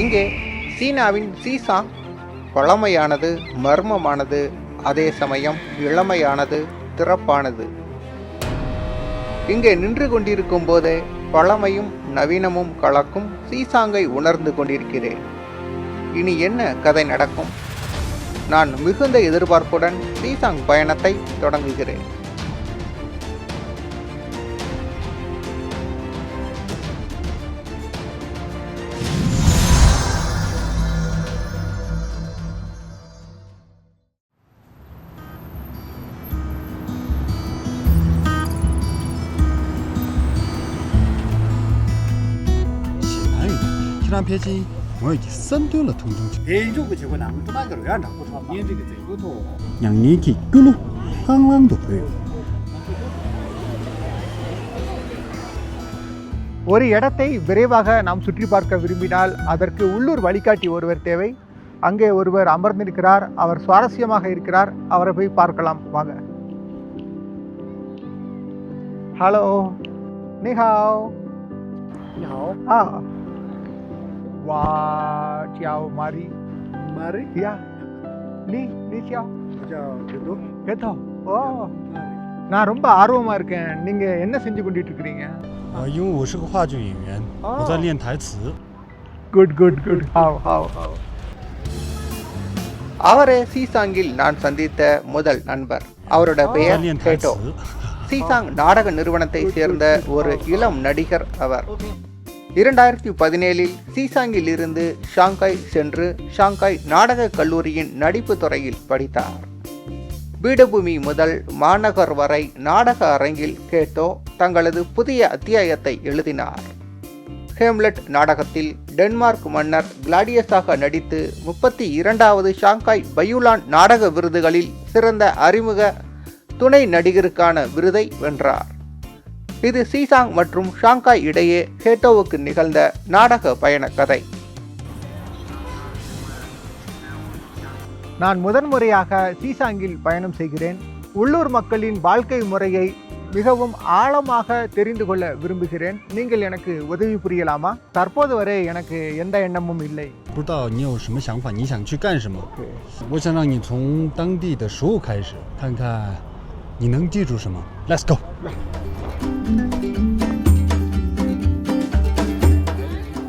இங்கே சீனாவின் சீசாங் பழமையானது மர்மமானது அதே சமயம் இளமையானது திறப்பானது. இங்கே நின்று கொண்டிருக்கும் போதே பழமையும் நவீனமும் கலக்கும் சீசாங்கை உணர்ந்து கொண்டிருக்கிறேன். இனி என்ன கதை நடக்கும்? நான் மிகுந்த எதிர்பார்ப்புடன் சீசாங் பயணத்தை தொடங்குகிறேன். 让偏心，我已经深蹲了同中去。哎，这个结果哪门都那个人哪不他念这个这个多。让你去走路，刚刚都会。ஒரு இடத்தை விரைவாக நாம் சுற்றி பார்க்க விரும்பினால் அதற்கு உள்ளூர் வழிகாட்டி ஒருவர் தேவை அங்கே ஒருவர் அமர்ந்திருக்கிறார் அவர் சுவாரஸ்யமாக இருக்கிறார் அவரை போய் பார்க்கலாம் வாங்க ஹலோ நிஹாவ் 你好啊。Ah. சியாவ் மாரி 马瑞， யா நீ நீ சியாவ் 我叫刘东。 கேட்டோ ஓ நான் ரொம்ப ஆர்வமா இருக்கேன் நீங்க என்ன செஞ்சு கொண்டிட்டு இருக்கிறீங்க 啊，因为我是个话剧演员，我在练台词。 குட் குட் குட் ஹாவ் ஹாவ் ஹாவ் அவரே சீசாங்கில் நான் சந்தித்த முதல் நண்பர் அவரோட 在 பெயர் 练台 கேட்டோ 词。 சீசாங் நாடக நிறுவனத்தை சேர்ந்த ஒரு இளம் நடிகர் அவர் இரண்டாயிரத்தி பதினேழில் சீசாங்கில் இருந்து ஷாங்காய் சென்று ஷாங்காய் நாடக கல்லூரியின் நடிப்பு துறையில் படித்தார். பீடபூமி முதல் மாநகர் வரை நாடக அரங்கில் கேட்டோ தங்களது புதிய அத்தியாயத்தை எழுதினார். ஹேம்லெட் நாடகத்தில் டென்மார்க் மன்னர் கிளாடியஸாக நடித்து முப்பத்தி இரண்டாவது ஷாங்காய் பயூலான் நாடக விருதுகளில் சிறந்த அறிமுக துணை நடிகருக்கான விருதை வென்றார். இது சீசாங் மற்றும் ஷாங்காய் இடையே ஹேட்டோவுக்கு நிகழ்ந்த நாடக பயண கதை நான் முதன்முறையாக சீசாங்கில் பயணம் செய்கிறேன் உள்ளூர் மக்களின் வாழ்க்கை முறையை மிகவும் ஆழமாக தெரிந்து கொள்ள விரும்புகிறேன் நீங்கள் எனக்கு உதவி புரியலாமா தற்போது வரை எனக்கு எந்த எண்ணமும் இல்லை 不知道你有什么想法，你想去干什么？我想让你从当地的食物开始，看看 你能记住什么。Let's go。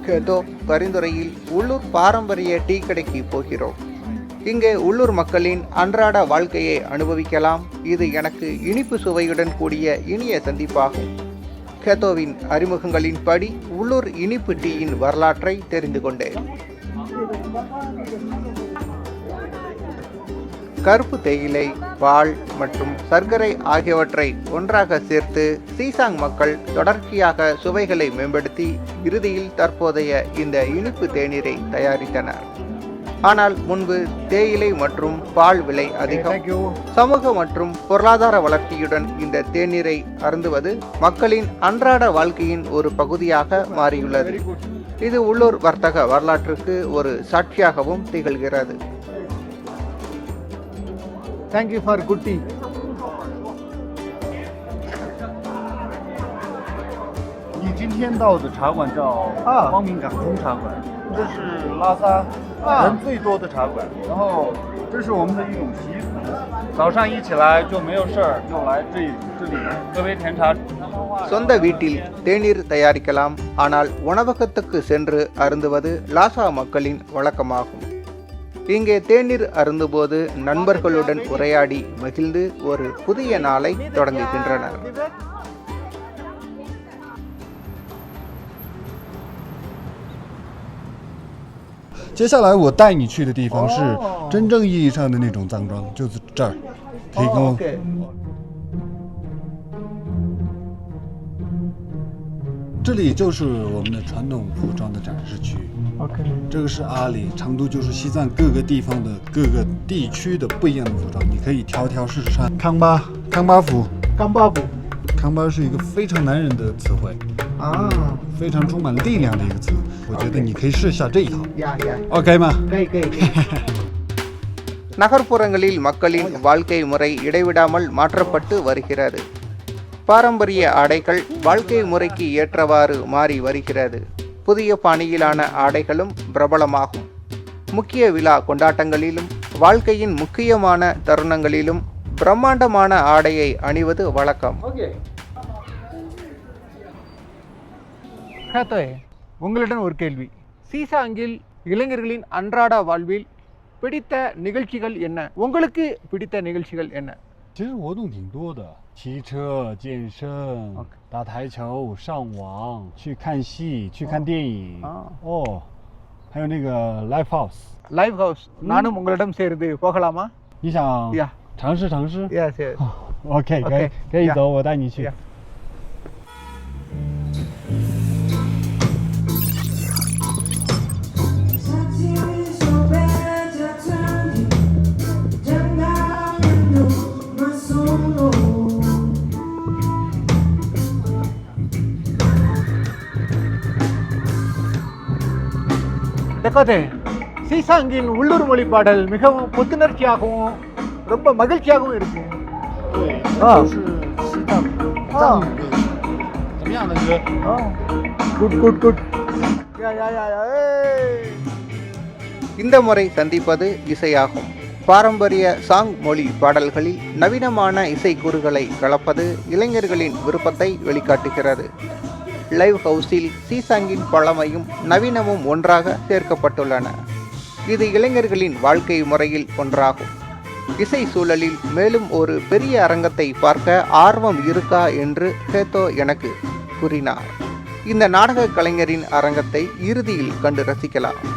கேட்டோ பரிந்துரையில் உள்ளூர் பாரம்பரிய டீ கடைக்கு போகிறோம் இங்கே உள்ளூர் மக்களின் அன்றாட வாழ்க்கையை அனுபவிக்கலாம் இது எனக்கு இனிப்பு சுவையுடன் கூடிய இனிய சந்திப்பாகும் கேத்தோவின் அறிமுகங்களின் படி உள்ளூர் இனிப்பு டீயின் வரலாற்றை தெரிந்து கொண்டேன் கருப்பு தேயிலை பால் மற்றும் சர்க்கரை ஆகியவற்றை ஒன்றாக சேர்த்து சீசாங் மக்கள் தொடர்ச்சியாக சுவைகளை மேம்படுத்தி இறுதியில் தற்போதைய இந்த இனிப்பு தேநீரை தயாரித்தனர். ஆனால் முன்பு தேயிலை மற்றும் பால் விலை அதிகம். சமூக மற்றும் பொருளாதார வளர்ச்சியுடன் இந்த தேநீரை அருந்துவது மக்களின் அன்றாட வாழ்க்கையின் ஒரு பகுதியாக மாறியுள்ளது. இது உள்ளூர் வர்த்தக வரலாற்றுக்கு ஒரு சாட்சியாகவும் திகழ்கிறது. தேங்க்யூ ஃபார் குட் டீ 你今天到的茶馆叫啊光明港中茶馆，这是拉萨啊人最多的茶馆。然后这是我们的一种习俗，早上一起来就没有事儿，就来这里这里喝杯甜茶。 சொந்த வீட்டில் தேநீர் தயாரிக்கலாம் ஆனால் உணவகத்துக்கு சென்று அருந்துவது லாசா மக்களின் வழக்கமாகும் இங்கே தேநீர் அருந்தும்போது நண்பர்களுடன் உரையாடி மகிழ்ந்து ஒரு புதிய நாளை தொடங்குகின்றனர் 接下来我带你去的地方是哦真正意义上的那种藏装，就是这儿，可以跟我。这里就是我们的传统服装的展示区。 OK，这个是阿里，成都就是西藏各个地方的各个地区的不一样的服装，你可以挑挑试试看。康巴，康巴服， 干巴布 康巴是一个非常男人的词汇， 啊，非常充满力量的一个词。我觉得你可以试一下这一套 呀呀， ，OK 吗？ கை கை நகர்ப்புறங்களில் மக்களின் வாழ்க்கை முறை இடைவிடாமல் மாற்றப்பட்டு வருகிறது பாரம்பரிய ஆடைகள் வாழ்க்கை முறைக்கு ஏற்றவாறு மாறி வருகிறது புதிய பாணியிலான ஆடைகளும் பிரபலமாகும். முக்கிய விழா கொண்டாட்டங்களிலும் வாழ்க்கையின் முக்கியமான தருணங்களிலும் பிரம்மாண்டமான ஆடையை அணிவது வழக்கம். உங்களிடம் ஒரு கேள்வி. சீசாங்கில் இளைஞர்களின் அன்றாட வாழ்வில் பிடித்த நிகழ்ச்சிகள் என்ன? உங்களுக்கு பிடித்த நிகழ்ச்சிகள் என்ன? 其实活动挺多的，骑车、健身、打台球、上网、去看戏、去看电影，哦，还有那个 live house。live house，那能我们给你们试一，包下来吗？你想。尝试尝试？Yes, yes. OK，可以可以走，我带你去。கதை சீசாங்கின் உள்ளூர் மொழி பாடல் மிகவும் புத்துணர்ச்சியாகவும் ரொம்ப மகிழ்ச்சியாகவும் இருக்கு. இந்த முறை சந்திப்பது இசையாகும். பாரம்பரிய சாங் மொழி பாடல்களில் நவீனமான இசை கூறுகளை கலப்பது இளைஞர்களின் விருப்பத்தை வெளிக்காட்டுகிறது. லைவ் ஹவுஸில் சீசாங்கின் பழமையும் நவீனமும் ஒன்றாக சேர்க்கப்பட்டுள்ளன. இது இளைஞர்களின் வாழ்க்கை முறையில் ஒன்றாகும். இசை சூழலில் மேலும் ஒரு பெரிய அரங்கத்தை பார்க்க ஆர்வம் இருக்கா என்று ஹேத்தோ எனக்கு கூறினார். இந்த நாடக கலைஞரின் அரங்கத்தை இறுதியில் கண்டு ரசிக்கலாம்.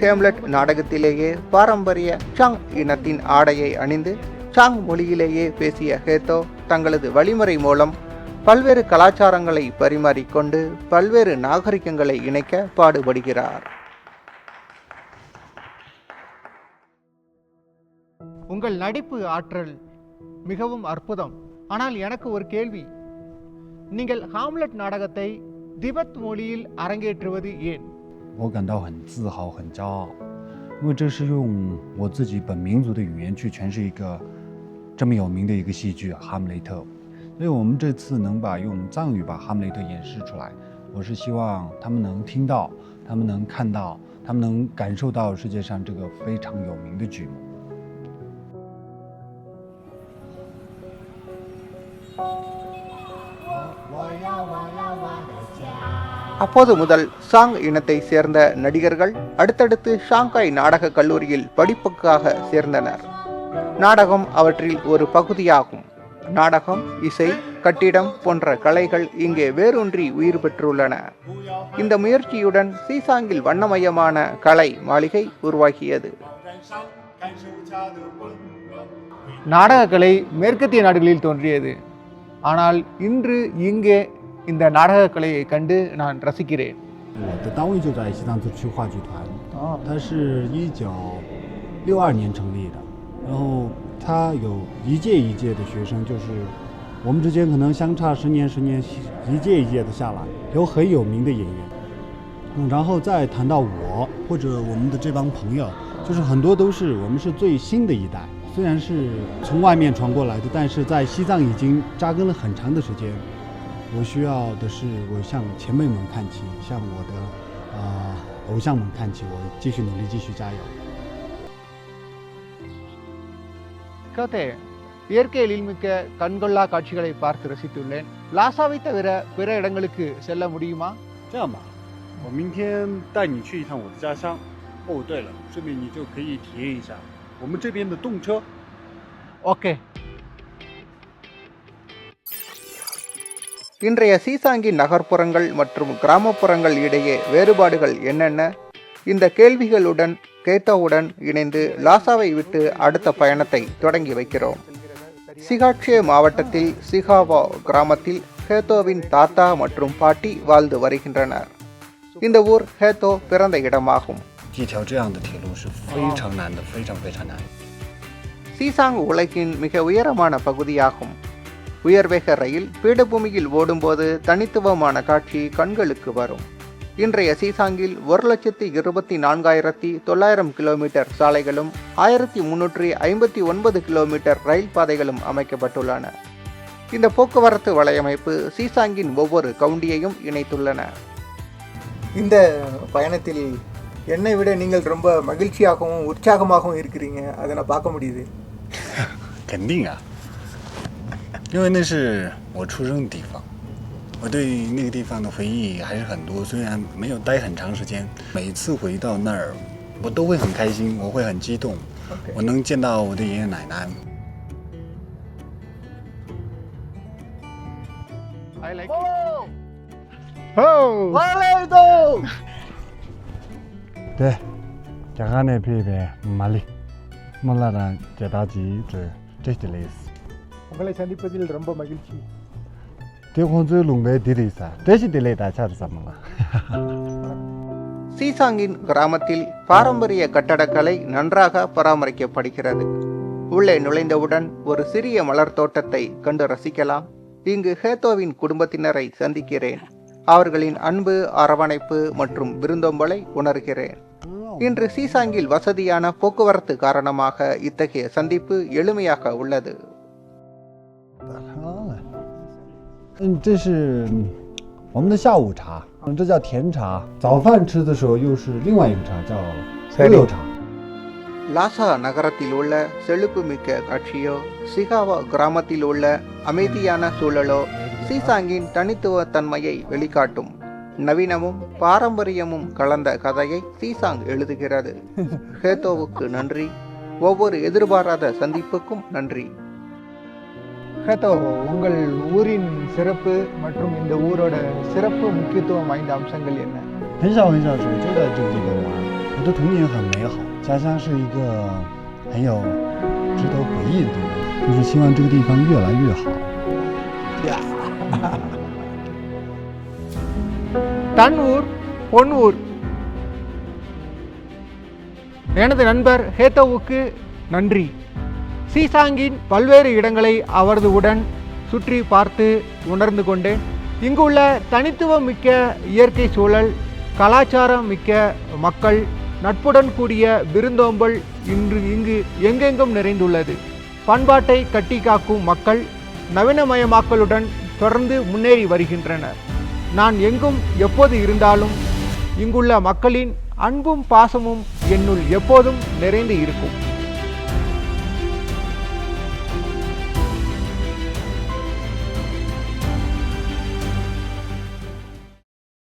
ஹேம்லெட் நாடகத்திலேயே பாரம்பரிய சாங் இனத்தின் ஆடையை அணிந்து சாங் மொழியிலேயே பேசிய ஹேத்தோ தங்களது வழிமுறை மூலம் பல்வேறு கலாச்சாரங்களை பரிமாறிக்கொண்டு பல்வேறு நாகரிகங்களை இணைக்க பாடுபடுகிறார். உங்கள் நடிப்பு ஆற்றல் மிகவும் அற்புதம். ஆனால் எனக்கு ஒரு கேள்வி. நீங்கள் ஹாம்லெட் நாடகத்தை திபெத் மொழியில் அரங்கேற்றுவது ஏன்? 我感到很自豪、很骄傲，因为这是用我自己本民族的语言去诠释一个这么有名的一个戏剧《哈姆雷特》，所以我们这次能把用藏语把《哈姆雷特》演示出来，我是希望他们能听到，他们能看到，他们能感受到世界上这个非常有名的剧目。அப்போது முதல் சாங் இனத்தை சேர்ந்த நடிகர்கள் அடுத்தடுத்து ஷாங்காய் நாடக கல்லூரியில் படிப்புக்காக சேர்ந்தனர். நாடகம் அவற்றில் ஒரு பகுதியாகும். நாடகம் இசை கட்டிடம் போன்ற கலைகள் இங்கே வேரூன்றி உயிர் பெற்றுள்ளன. இந்த முயற்சியுடன் சீசாங்கில் வண்ணமயமான கலை மாளிகை உருவாகியது. நாடகக்கலை மேற்கத்திய நாடுகளில் தோன்றியது. ஆனால் இன்று இங்கே இந்த நாடகக்கலையை கண்டு நான் ரசிக்கிறேன் 我的单位就在西藏自治区话剧团，它是一九六二年成立的，然后它有一届一届的学生，就是我们之间可能相差十年十年，一届一届的下来，有很有名的演员。嗯，然后再谈到我或者我们的这帮朋友，就是很多都是我们是最新的一代，虽然是从外面传过来的，但是在西藏已经扎根了很长的时间。 我需要的是，我向前辈们看齐，向我的啊、偶像们看齐，我继续努力，继续加油。 கதே இயற்கை எழில்மிக்க கண்கொள்ளா காட்சிகளை பார்த்து ரசித்துள்ளேன் லாசாவை தவிர பிற இடங்களுக்கு செல்ல முடியுமா 这样吧，我明天带你去一趟我的家乡。哦，对了，顺便你就可以体验一下我们这边的动车。 ஓகே இன்றைய சீசாங்கி நகர்ப்புறங்கள் மற்றும் கிராமப்புறங்கள் இடையே வேறுபாடுகள் என்னென்ன? இந்த கேள்விகளுடன் கேத்தோவுடன் இணைந்து லாசாவை விட்டு அடுத்த பயணத்தை தொடங்கி வைக்கிறோம். சிகாட்சே மாவட்டத்தில் சிகாவா கிராமத்தில் ஹேத்தோவின் தாத்தா மற்றும் பாட்டி வாழ்ந்து வருகின்றனர். இந்த ஊர் ஹேத்தோ பிறந்த இடமாகும். சீசாங் உலகின் மிக உயரமான பகுதியாகும். உயர்வேக ரயில் பீடபூமியில் ஓடும்போது தனித்துவமான காட்சி கண்களுக்கு வரும். இன்றைய சீசாங்கில் ஒரு லட்சத்தி இருபத்தி நான்காயிரத்தி தொள்ளாயிரம் கிலோமீட்டர் சாலைகளும் ஆயிரத்தி முன்னூற்றி ஐம்பத்தி ஒன்பது கிலோமீட்டர் ரயில் பாதைகளும் அமைக்கப்பட்டுள்ளன. இந்த போக்குவரத்து வலையமைப்பு சீசாங்கின் ஒவ்வொரு கவுண்டியையும் இணைத்துள்ளன. இந்த பயணத்தில் என்னை விட நீங்கள் ரொம்ப மகிழ்ச்சியாகவும் உற்சாகமாகவும் இருக்கிறீங்க. அதை நான் பார்க்க முடியுது. கண்டிங்க 因为那是我出生的地方，我对那个地方的回忆还是很多。虽然没有待很长时间，每次回到那儿，我都会很开心，我会很激动。我能见到我的爷爷奶奶。来来，哦，哦，马里多。对，再看那片片马里，木拉人见到吉子，这些类似。உங்களை சந்திப்பதில் ரொம்ப மகிழ்ச்சி. சீசாங்கின் கிராமத்தில் பாரம்பரிய கட்டடக்கலை நன்றாக பராமரிக்கப்படுகிறது. உள்ளே நுழைந்தவுடன் ஒரு சிறிய மலர் தோட்டத்தை கண்டு ரசிக்கலாம். இங்கு ஹேத்தோவின் குடும்பத்தினரை சந்திக்கிறேன். அவர்களின் அன்பு அரவணைப்பு மற்றும் விருந்தோம்பலை உணர்கிறேன். இன்று சீசாங்கில் வசதியான போக்குவரத்து காரணமாக இத்தகைய சந்திப்பு எளிமையாக உள்ளது. 嗯，这是嗯我们的下午茶，嗯，这叫甜茶。早饭吃的时候又是另外一个茶，叫悠悠茶。 லாசா நகரத்தில் உள்ள செழிப்புமிக்க காட்சியோ சிகாவா கிராமத்தில் உள்ள அமைதியான சூழலோ சீசாங்கின் தனித்துவ தன்மையை வெளிக்காட்டும் நவீனமும் பாரம்பரியமும் கலந்த கதையை சீசாங் எழுதுகிறது ஹேத்தோவுக்கு நன்றி ஒவ்வொரு எதிர்பாராத சந்திப்புக்கும் நன்றி ஹேத்தோ உங்கள் ஊரின் சிறப்பு மற்றும் இந்த ஊரோட சிறப்பு முக்கியத்துவம் வாய்ந்த அம்சங்கள் என்ன 很小很小的时候就在这个地方玩，我的童年很美好，家乡是一个很有值得回忆的地方，就是希望这个地方越来越好。 தன் ஊர் பொன் ஊர் எனது நண்பர் ஹேத்தோவுக்கு நன்றி சீசாங்கின் பல்வேறு இடங்களை அவரது உடன் சுற்றி பார்த்து உணர்ந்து கொண்டேன். இங்குள்ள தனித்துவம் மிக்க இயற்கை சூழல் கலாச்சாரம் மிக்க மக்கள் நட்புடன் கூடிய விருந்தோம்பல் இன்று இங்கு எங்கெங்கும் நிறைந்துள்ளது. பண்பாட்டை கட்டி காக்கும் மக்கள் நவீனமயமாக்கலுடன் தொடர்ந்து முன்னேறி வருகின்றனர். நான் எங்கும் எப்போது இருந்தாலும் இங்குள்ள மக்களின் அன்பும் பாசமும் என்னுள் எப்போதும் நிறைந்து இருக்கும்.